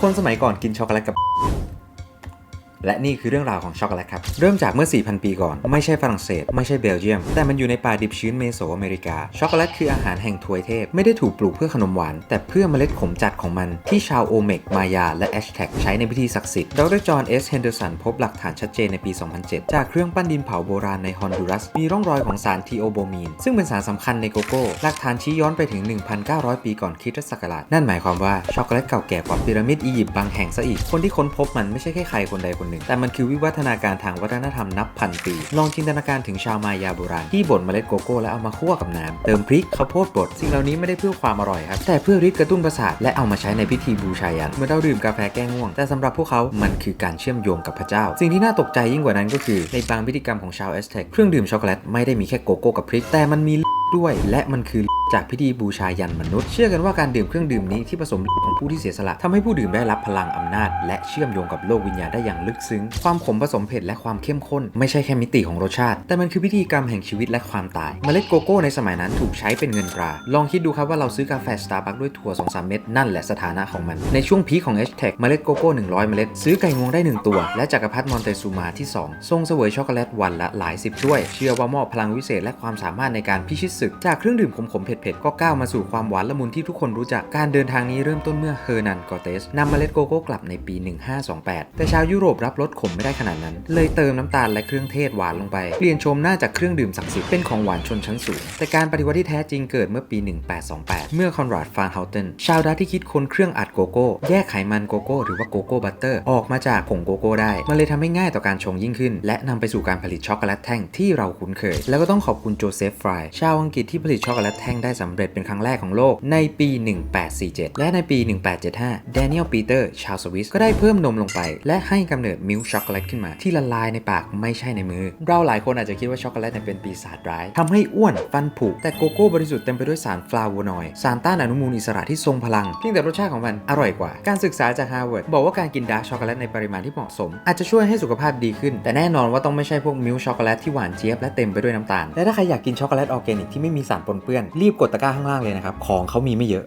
คนสมัยก่อนกินช็อกโกแลตกับ และนี่คือเรื่องราวของช็อกโกแลตครับ เริ่มจากเมื่อ 4,000 ปีก่อน ไม่ใช่ฝรั่งเศส ไม่ใช่เบลเยียม แต่มันอยู่ในป่าดิบชื้นเมโสอเมริกา ช็อกโกแลตคืออาหารแห่งทวยเทพ ไม่ได้ถูกปลูกเพื่อขนมหวาน แต่เพื่อเมล็ดขมจัดของมันที่ชาวโอเมก มายา และแอชแท็กใช้ในพิธีศักดิ์สิทธิ์ดรจอห์นเอสเฮนเดอร์สันพบหลักฐานชัดเจนในปี 2007 จากเครื่องปั้นดินเผาโบราณในฮอนดูรัส มีร่องรอยของสารทีโอโบมีน ซึ่งเป็นสารสำคัญในโกโก้ หลักฐานชี้ย้อนไปถึง 1,900 ปีก่อนคริสตศักราช นั่นหมายความว่าช็อกโกแลตเก่าแก่กว่าพีระมิดอียิปต์บางแห่งซะอีก คนที่ค้นพบมันไม่ใช่แค่ใครคนใดคนหนึ่ง แต่มันคือวิวัฒนาการทางวัฒนธรรมนับพันปี ลองจินตนาการถึงชาวมายาโบราณที่บดเมล็ดโกโก้แล้วเอามาคั่วกับน้ำเติมพริกข้าวโพดบดสิ่งเหล่านี้ไม่ได้เพื่อความอร่อยครับ แต่เพื่อริดกระตุ้นประสาทและเอามาใช้ในพิธีบูชายันเมื่อเราดื่มกาแฟแก้ง่วง แต่สำหรับพวกเขา มันคือการเชื่อมโยงกับพระเจ้า สิ่งที่น่าตกใจยิ่งกว่านั้นก็คือในบางพิธีกรรมของชาวเอสเท็กเครื่องดื่มช็อกโกแลตไม่ได้มีแค่โกโก้กับพริกแต่มันมีด้วย และมันคือจากพิธีบูชายันมนุษย์ เชื่อกันว่าการดื่มเครื่องดื่มนี้ที่ผสมของผู้ที่เสียสละทำให้ผู้ดื่มได้รับพลังอำนาจ และเชื่อมโยงกับโลกวิญญาณได้อย่างลึกซึ้ง ความขมผสมเผ็ดและความเข้มข้น ไม่ใช่แค่มิติของรสชาติ แต่มันคือพิธีกรรมแห่งชีวิตและความตาย เมล็ดโกโก้ในสมัยนั้นถูกใช้เป็นเงินตรา ลองคิดดูครับว่าเราซื้อกาแฟสตาร์บัคด้วยถั่ว2-3เม็ดนั่นแหละสถานะของมัน ในช่วงพีของ h t a g เมล็ดโกโก้100 เมล็ด ซื้อไก่งวงได้ 1 ตัว และจักรพรรดิมอนเตซูมาที่ 2 ทรงเสวยช็อกโกแลตวันละหลายสิบถ้วย เชื่อว่ามอบพลังวิเศษและความสามารถในการพิชิตศึกจากเครื่องดื่มขมๆเผ็ดๆ ก็ก้าวมาสู่ความหวานละมุนที่ทุกคนรู้จัก การเดินทางนี้เริ่มต้นเมื่อเฮอร์นันกอเตสนำเมล็ดโกโก้กลับในปี 1528 แต่ชาวยุโรปรับรสขมไม่ได้ขนาดนั้น เลยเติมน้ำตาลและเครื่องเทศหวานลงไป เปลี่ยนโฉมหน้าจากเครื่องดื่มศักดิ์สิทธิ์เป็นของหวานชนชั้นสูง แต่การปฏิวัติที่แท้จริงเกิดเมื่อปี 1828 เมื่อคอนราดฟานเฮาเทนชาวดัตที่คิดค้นเครื่องอัดโกโก้ แยกไขมันโกโก้หรือว่าโกโก้บัตเตอร์ออกมาจากผงโกโก้ได้ มันเลยทำให้ง่ายต่อการชงยิ่งขึ้น และนำไปสู่การผลิตช็อกโกแลตแท่งที่เราคุ้นเคย แล้วก็ต้องขอบคุณโจเซฟฟรายชาวอังกฤษที่ผลิตช็อกโกแลตแท่งได้สำเร็จเป็นครั้งแรกของโลกในปี 1847 และในปี 1875 แดเนียลปีเตอร์ชาวสวิสก็ได้เพิ่มนมลงไป และให้กำเนิดมิลช็อกโกแลตขึ้นมา ที่ละลายในปากไม่ใช่ในมือ เราหลายคนอาจจะคิดว่าช็อกโกแลตเป็นปีศาจร้ายทำให้อ้วนฟันผุแต่โกโก้บริสุทธิ์เต็มไปด้วยสารฟลาโวนอยด์สารต้านอนุมูลอิสระที่ทรงพลังเพียงแต่รสชาติของมันอร่อยกว่า การศึกษาจากฮาร์วาร์ดบอกว่าการกินดาร์กช็อกโกแลตในปริมาณที่เหมาะสม อาจจะช่วยให้สุขภาพดีขึ้น แต่แน่นอนว่าต้องไม่ใช่พวกมิลช็อกโกแลตที่หวานเจี๊ยบและเต็มไปด้วยน้ำตาลและถ้าใครอยากกินช็อกโกแลตออร์แกนิกที่ไม่มีสารปนเปื้อน รีบกดตะกร้าข้างล่างเลยนะครับ ของเขามีไม่เยอะ